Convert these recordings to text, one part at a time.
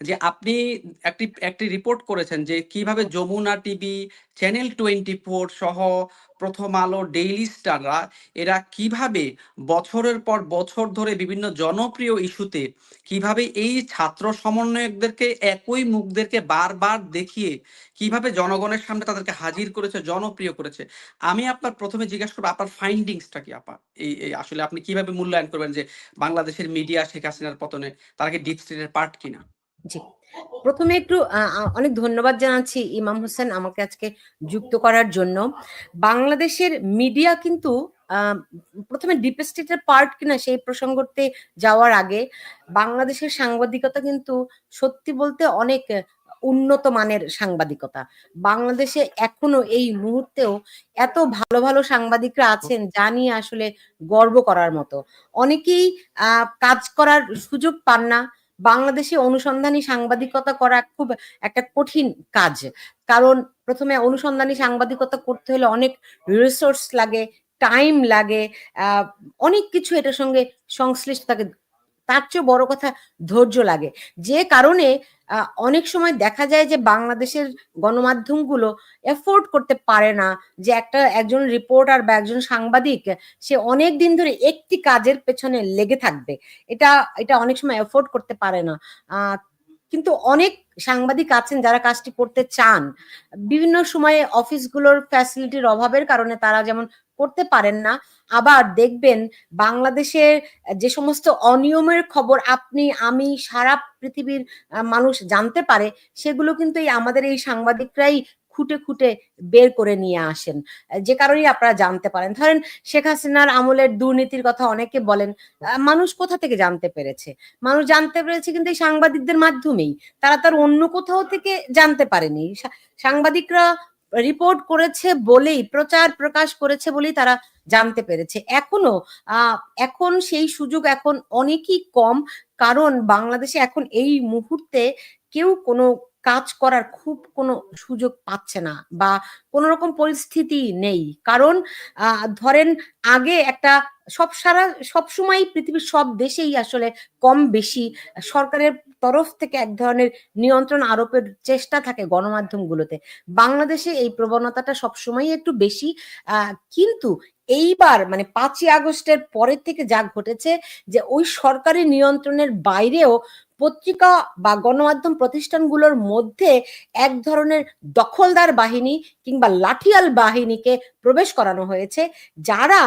যে আপনি একটি একটি রিপোর্ট করেছেন যে কীভাবে Jamuna TV channel twenty four সহ প্রথম আলো ডেইলি স্টাররা এরা কীভাবে বছরের পর বছর ধরে বিভিন্ন জনপ্রিয় ইস্যুতে কীভাবে এই ছাত্র সমন্বয়কদেরকে একই মুখদেরকে বারবার দেখিয়ে কীভাবে জনগণের সামনে তাদেরকে হাজির করেছে, জনপ্রিয় করেছে। আমি আপনার প্রথমে জিজ্ঞাসা করব, আপনার ফাইন্ডিংসটা কি আপা? এই আসলে আপনি কীভাবে মূল্যায়ন করবেন যে বাংলাদেশের মিডিয়া শেখ হাসিনার পতনে তারা কি ডিপ স্টেটের পার্ট কিনা? জি। প্রথমে একটু অনেক ধন্যবাদ জানাচ্ছি ইমাম হোসেন আমাকে আজকে যুক্ত করার জন্য। বাংলাদেশের মিডিয়া কিন্তু প্রথমে ডিপ স্টেটের পার্ট কিনা সেই প্রসঙ্গতে যাওয়ার আগে, বাংলাদেশের সাংবাদিকতা কিন্তু সত্যি বলতে অনেক উন্নত মানের সাংবাদিকতা। বাংলাদেশে এখনও এই মুহূর্তেও এত ভালো ভালো সাংবাদিকরা আছেন যা নিয়ে আসলে গর্ব করার মতো। অনেকেই কাজ করার সুযোগ পান না বাংলাদেশে অনুসন্ধানী সাংবাদিকতা করা খুব একটা কঠিন কাজ। কারণ প্রথমে অনুসন্ধানী সাংবাদিকতা করতে হলে অনেক রিসোর্স লাগে টাইম লাগে অনেক কিছু এটার সঙ্গে সংশ্লিষ্ট থাকে। তার চেয়ে বড় কথা ধৈর্য লাগে। যে কারণে অনেক সময় দেখা যায় যে বাংলাদেশের গণমাধ্যমগুলো এফোর্ড করতে পারে না যে একটা একজন রিপোর্টার বা একজন সাংবাদিক, সে অনেক দিন ধরে একটি কাজের পেছনে লেগে থাকবে। এটা এটা অনেক সময় এফোর্ড করতে পারে না। কিন্তু অনেক সাংবাদিক আছেন যারা কাজটি করতে চান। বিভিন্ন সময়ে অফিসগুলোর ফ্যাসিলিটির অভাবের কারণে তারা যেমন করতে পারেন না, আবার দেখবেন বাংলাদেশের যে সমস্ত অনিয়মের খবর আপনি, আমি সারা পৃথিবীর মানুষ জানতে পারে, সেগুলো কিন্তু এই আমাদের এই সাংবাদিকরাই খুঁটে খুঁটে বের করে নিয়ে আসেন। যে কারণেই আপনারা জানতে পারেন। ধরেন শেখ হাসিনার আমলের দুর্নীতির কথা অনেকে বলেন, মানুষ কোথা থেকে জানতে পেরেছে? মানুষ জানতে পেরেছে কিন্তু এই সাংবাদিকদের মাধ্যমেই। তারা তার অন্য কোথাও থেকে জানতে পারেনি। সাংবাদিকরা রিপোর্ট করেছে বলেই, প্রচার প্রকাশ করেছে বলেই তারা জানতে পেরেছে। এখনও এখন সেই সুযোগ এখন অনেকই কম। কারণ বাংলাদেশে এখন এই মুহূর্তে কেউ কোনো কাজ করার খুব কোনো সুযোগ পাচ্ছে না বা কোনো রকম পরিস্থিতি নেই। কারণ ধরেন আগে একটা সব সারা সবসময় পৃথিবীর সব দেশেই আসলে কম বেশি সরকারের তরফ থেকে এক ধরনের নিয়ন্ত্রণ আরোপের চেষ্টা থাকে গণমাধ্যমগুলোতে। বাংলাদেশে এই প্রবণতাটা সবসময় একটু বেশি কিন্তু এইবার মানে পাঁচই আগস্টের পরের থেকে যা ঘটেছে যে ওই সরকারি নিয়ন্ত্রণের বাইরেও পত্রিকা বা গণমাধ্যম প্রতিষ্ঠানগুলোর মধ্যে এক ধরনের দখলদার বাহিনী কিংবা লাঠিয়াল বাহিনীকে প্রবেশ করানো হয়েছে, যারা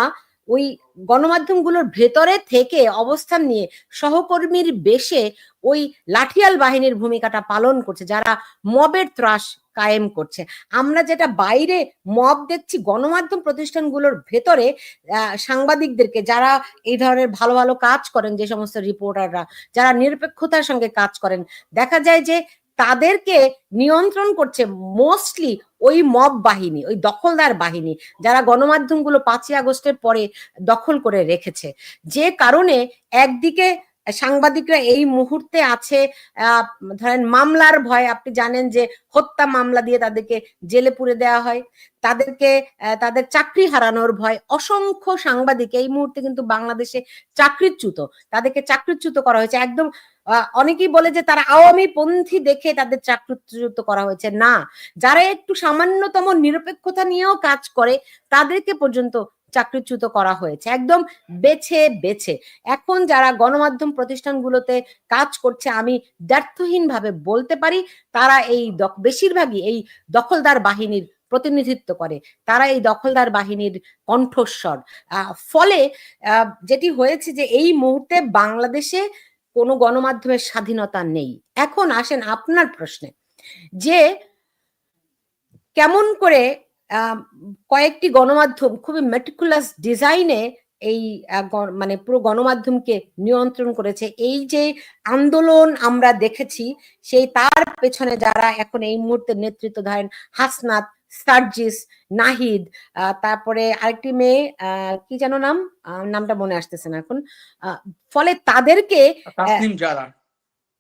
ওই গণমাধ্যমগুলোর ভেতরে থেকে অবস্থান নিয়ে সহকর্মীর বেশে ওই লাঠিয়াল বাহিনীর ভূমিকাটা পালন করছে, যারা মবের ত্রাস কায়েম করছে। আমরা যেটা বাইরে মব দেখছি, গণমাধ্যম প্রতিষ্ঠানগুলোর ভেতরে সাংবাদিকদেরকে যারা এই ধরনের ভালো ভালো কাজ করেন, যে সমস্ত রিপোর্টাররা, যারা নিরপেক্ষতার সঙ্গে কাজ করেন, দেখা যায় যে তাদেরকে নিয়ন্ত্রণ করছে মোস্টলি ওই মব বাহিনী, ওই দখলদার বাহিনী, যারা গণমাধ্যমগুলো পাঁচই আগস্টের পরে দখল করে রেখেছে। যে কারণে একদিকে সাংবাদিকরা এই মুহূর্তে আছে ধরেন মামলার ভয় আপনি জানেন যে হত্যা মামলা দিয়ে তাদেরকে জেলে পুরে দেওয়া হয়। তাদেরকে তাদের চাকরি হারানোর ভয় অসংখ্য সাংবাদিক এই মুহূর্তে কিন্তু বাংলাদেশে চাকরিচ্যুত। তাদেরকে চাকরিচ্যুত করা হয়েছে। একদম অনেকেই বলে যে তারা আওয়ামী পন্থী দেখে তাদের চাকরিচ্যুত করা হয়েছে। না, যারা একটু সামান্যতম নিরপেক্ষতা নিয়েও কাজ করে, তাদেরকে পর্যন্ত চাকরিচ্যুত করা হয়েছে। একদম বেছে বেছে। এখন যারা গণমাধ্যম প্রতিষ্ঠানগুলোতে কাজ করছে, আমি দ্ব্যর্থহীন ভাবে বলতে পারি, তারা এই বেশিরভাগই এই দখলদার বাহিনীর প্রতিনিধিত্ব করে। তারা এই দখলদার বাহিনীর কণ্ঠস্বর। ফলে যেটি হয়েছে যে এই মুহূর্তে বাংলাদেশে কোনো গণমাধ্যমের স্বাধীনতা নেই। এখন আসেন আপনার প্রশ্নে। যে কেমন করে কয়েকটি গণমাধ্যম খুবই মেটিকুলাস ডিজাইনে এই মানে পুরো গণমাধ্যমকে নিয়ন্ত্রণ করেছে। এই যে আন্দোলন আমরা দেখেছি সেই তার পেছনে যারা এখন এই মুহূর্তে নেতৃত্ব ধরেন হাসনাত সার্জিস নাহিদ আহ, তারপরে আরেকটি মেয়ে আহ, কি যেন নাম? আহ, নামটা মনে আসতেছে না এখন। আহ, ফলে তাদেরকে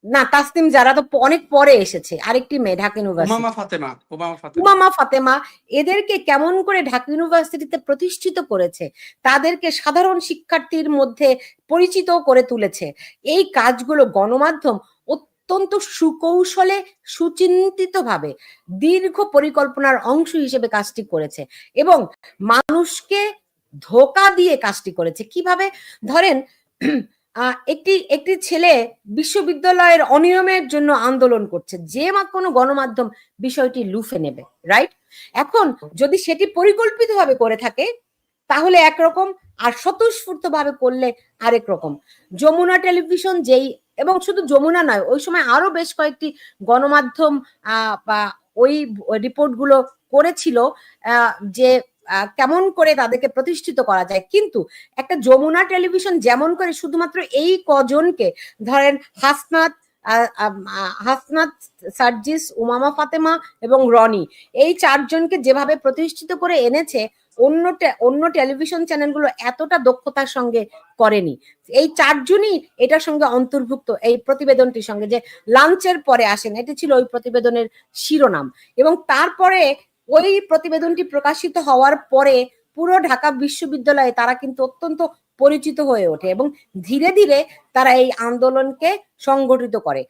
না তাসনিম যারা তো অনেক পরে এসেছে আরেকটি মেয়ে ঢাকা ইউনিভার্সিটি উমামা ফাতেমা উমামা ফাতেমা। উমামা ফাতেমা এদেরকে কেমন করে ঢাকা ইউনিভার্সিটিতে প্রতিষ্ঠিত করেছে তাদেরকে সাধারণ শিক্ষার্থীর মধ্যে পরিচিত করে তুলেছে এই কাজগুলো গণমাধ্যম অত্যন্ত সুকৌশলে সুচিন্তিতভাবে দীর্ঘ পরিকল্পনার অংশ হিসেবে কাজটি করেছে এবং মানুষকে ধোকা দিয়ে কাজটি করেছে। কীভাবে? ধরেন একটি একটি ছেলে বিশ্ববিদ্যালয়ের অনিয়মের জন্য আন্দোলন করছে, যে কোনো গণমাধ্যম বিষয়টি লুফে নেবে রাইট এখন যদি সেটি পরিকল্পিতভাবে করে থাকে, তাহলে একরকম আর স্বতঃস্ফূর্ত ভাবে করলে আরেক রকম। যমুনা টেলিভিশন যেই, এবং শুধু যমুনা নয়, ওই সময় আরও বেশ কয়েকটি গণমাধ্যম বা ওই রিপোর্টগুলো করেছিল যে কেমন করে তাদেরকে প্রতিষ্ঠিত করা যায়। কিন্তু একটা যমুনা টেলিভিশন যেমন করে শুধুমাত্র এই কজনকে, ধরেন হাসনাত হাসনাত, সার্জিস, উমামা ফাতেমা এবং রনি, এই চারজনকে যেভাবে প্রতিষ্ঠিত করে এনেছে, অন্য অন্য টেলিভিশন চ্যানেলগুলো এতটা দক্ষতার সঙ্গে করেনি। এই চারজনই এটার সঙ্গে অন্তর্ভুক্ত, এই প্রতিবেদনটির সঙ্গে যে লাঞ্চের পরে আসেন, এটি ছিল ওই প্রতিবেদনের শিরোনাম। এবং তারপরে ওই প্রতিবেদনটি প্রকাশিত হওয়ার পরে পুরো ঢাকা বিশ্ববিদ্যালয়ে তারা কিন্তু অত্যন্ত পরিচিত হয়ে ওঠে এবং ধীরে ধীরে তারা এই আন্দোলনকে সংগঠিত করে।